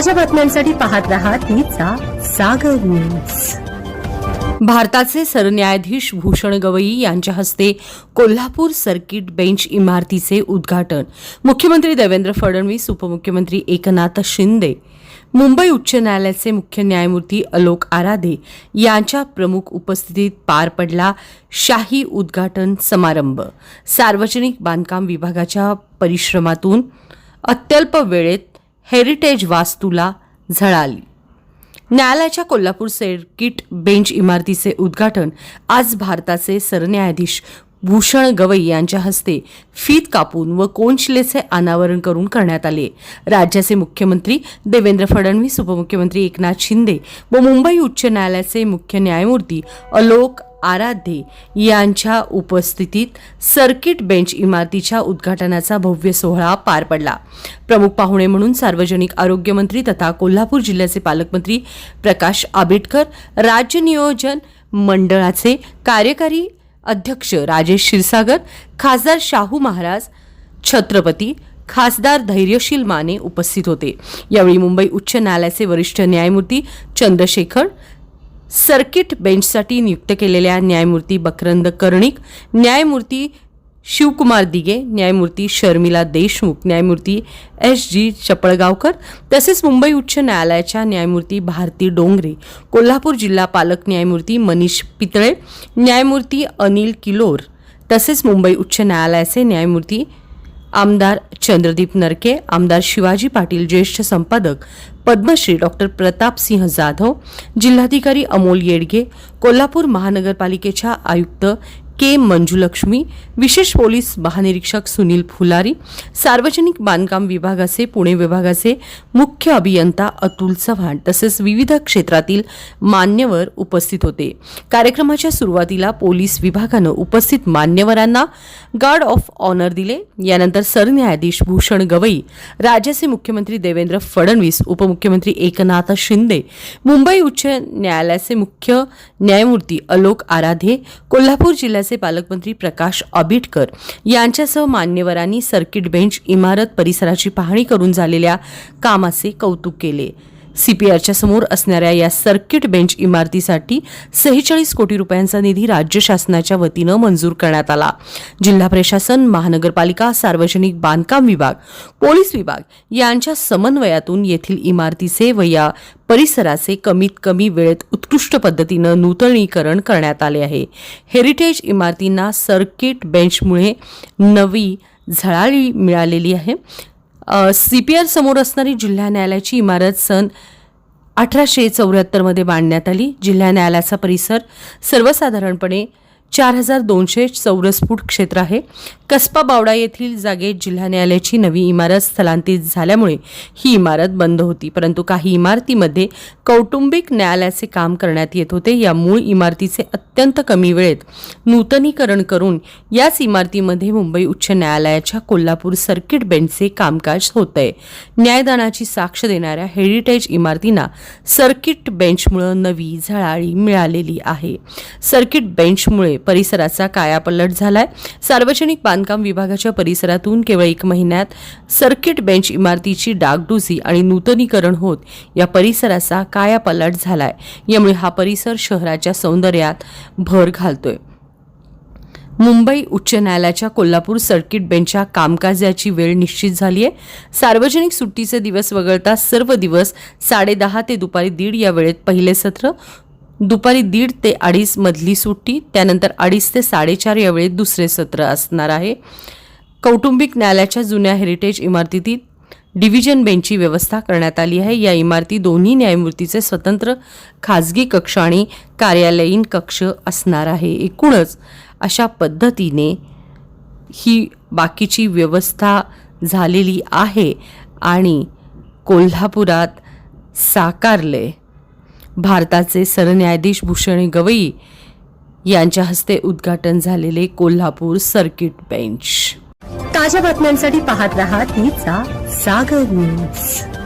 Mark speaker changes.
Speaker 1: ताज्या बातम्यांसाठी पाहत रहा तीचा सागर न्यूज.
Speaker 2: भारताचे सरन्यायाधीश भूषण गवई यांच्या हस्ते कोल्हापूर सर्किट बेंच इमारतीचे उद्घाटन. मुख्यमंत्री देवेंद्र फडणवीस उपमुख्यमंत्री एकनाथ शिंदे मुंबई उच्च न्यायालयाचे मुख्य न्यायमूर्ती अलोक आराधे यांच्या प्रमुख उपस्थितीत पार पडला शाही उद्घाटन समारंभ. सार्वजनिक बांधकाम विभागाच्या परिश्रमातून अत्यल्प वेळेत हेरिटेज वास्तूला झळाली. न्यायालयाच्या कोल्हापूर सर्किट बेंच इमारतीचे उद्घाटन आज भारताचे सरन्यायाधीश भूषण गवई यांच्या हस्ते फीत कापून व कोनशिलेचे अनावरण करून करण्यात आले. राज्याचे मुख्यमंत्री देवेंद्र फडणवीस उपमुख्यमंत्री एकनाथ शिंदे व मुंबई उच्च न्यायालयाचे मुख्य न्यायमूर्ती अलोक आराध्ये यांच्या उपस्थितीत सर्किट बेंच इमारतीच्या उद्घाटनाचा भव्य सोहळा पार पडला. प्रमुख पाहुणे म्हणून सार्वजनिक आरोग्यमंत्री तथा कोल्हापूर जिल्ह्याचे पालकमंत्री प्रकाश आंबेडकर राज्य नियोजन मंडळाचे कार्यकारी अध्यक्ष राजेश क्षीरसागर खासदार शाहू महाराज छत्रपती खासदार धैर्यशील माने उपस्थित होते. यावेळी मुंबई उच्च न्यायालयाचे वरिष्ठ न्यायमूर्ती चंद्रशेखर सर्किट बेंचसाठी नियुक्त केलेल्या न्यायमूर्ती बकरंद कर्णिक न्यायमूर्ती शिवकुमार दिगे न्यायमूर्ती शर्मिला देशमुख न्यायमूर्ती एस जी चपळगावकर तसेच मुंबई उच्च न्यायालयाच्या न्यायमूर्ती भारती डोंगरे कोल्हापूर जिल्हा पालक न्यायमूर्ती मनीष पितळे न्यायमूर्ती अनिल किलोर तसेच मुंबई उच्च न्यायालयाचे न्यायमूर्ती आमदार चंद्रदीप नरके आमदार शिवाजी पाटील ज्येष्ठ संपादक पद्मश्री डॉक्टर प्रतापसिंह जाधव जिल्हाधिकारी अमोल येडगे कोल्हापूर महानगरपालिकेच्या आयुक्त के मंजुलक्ष्मी विशेष पोलीस महानिरीक्षक सुनील फुलारी सार्वजनिक बांधकाम विभागाचे पुणे विभागाचे मुख्य अभियंता अतुल चव्हाण तसेच विविध क्षेत्रातील मान्यवर उपस्थित होते. कार्यक्रमाच्या सुरुवातीला पोलीस विभागानं उपस्थित मान्यवरांना गार्ड ऑफ ऑनर दिले. यानंतर सरन्यायाधीश भूषण गवई राज्याचे मुख्यमंत्री देवेंद्र फडणवीस उपमुख्यमंत्री एकनाथ शिंदे मुंबई उच्च न्यायालयाचे मुख्य न्यायमूर्ती अलोक आराधे कोल्हापूर जिल्ह्याचे पालकमंत्री प्रकाश आबिटकर यांच्यासह मान्यवरांनी सर्किट बेंच इमारत परिसराची पाहणी करून झालेल्या कामाचे कौतुक केले. सीपीआरच्या समोर असणाऱ्या या सर्किट बेंच इमारतीसाठी सेहेचाळीस कोटी रुपयांचा निधी राज्य शासनाच्या वतीनं मंजूर करण्यात आला. जिल्हा प्रशासन महानगरपालिका सार्वजनिक बांधकाम विभाग पोलीस विभाग यांच्या समन्वयातून येथील इमारतीचे व या परिसराचे कमीत कमी वेळेत उत्कृष्ट पद्धतीनं नूतनीकरण करण्यात आले आहे. हेरिटेज इमारतींना सर्किट बेंचमुळे नवी झळाळी मिळालेली आहे. सी पी आर समोर असणारी जिल्हा न्यायालयाची इमारत सन अठराशे चौऱ्याहत्तरमध्ये बांधण्यात आली. जिल्हा न्यायालयाचा परिसर सर्वसाधारणपणे चार हजार दोनशे चौरस फूट क्षेत्र आहे. कसबा बावडा येथील जागेत जिल्हा न्यायालयाची नवी इमारत स्थलांतरित झाल्यामुळे ही इमारत बंद होती. परंतु काही इमारतीमध्ये कौटुंबिक न्यायालयाचे काम करण्यात येत होते. या मूळ इमारतीचे अत्यंत कमी वेळेत नूतनीकरण करून याच इमारतीमध्ये मुंबई उच्च न्यायालयाच्या कोल्हापूर सर्किट बेंचचे कामकाज होत आहे न्यायदानाची साक्ष देणाऱ्या हेरिटेज इमारतींना सर्किट बेंचमुळे नवी झळाळी मिळालेली आहे. सर्किट बेंचमुळे परिसराचा कायापलट झालाय. सार्वजनिक बांधकाम विभागाच्या परिसरातून केवळ एक महिन्यात सर्किट बेंच इमारतीची डागडुजी आणि नूतनीकरण होत या परिसराचा कायापलट झालाय. यामुळे हा परिसर शहराच्या सौंदर्यात भर घालतोय. मुंबई उच्च न्यायालयाच्या कोल्हापूर सर्किट बेंचच्या कामकाजाची वेळ निश्चित झाली आहे सार्वजनिक सुट्टीचे दिवस वगळता सर्व दिवस साडेदहा ते दुपारी दीड या वेळेत पहिले सत्र दुपारी दीड ते अडीच मधली सुट्टी त्यानंतर अडीच ते साडेचार यावेळेत दुसरे सत्र असणार आहे. कौटुंबिक न्यायालयाच्या जुन्या हेरिटेज इमारतीतील डिव्हिजन बेंचची व्यवस्था करण्यात आली आहे. या इमारती दोन्ही न्यायमूर्तीचे स्वतंत्र खाजगी कक्ष आणि कार्यालयीन कक्ष असणार आहे. एकूणच अशा पद्धतीने ही बाकीची व्यवस्था झालेली आहे आणि कोल्हापुरात साकारले भारताचे सरन्यायाधीश भूषण गवई यांच्या हस्ते उद्घाटन झालेले कोल्हापूर सर्किट बेंच.
Speaker 1: ताज्या बातम्यांसाठी पाहत राहा तीचा सागर न्यूज.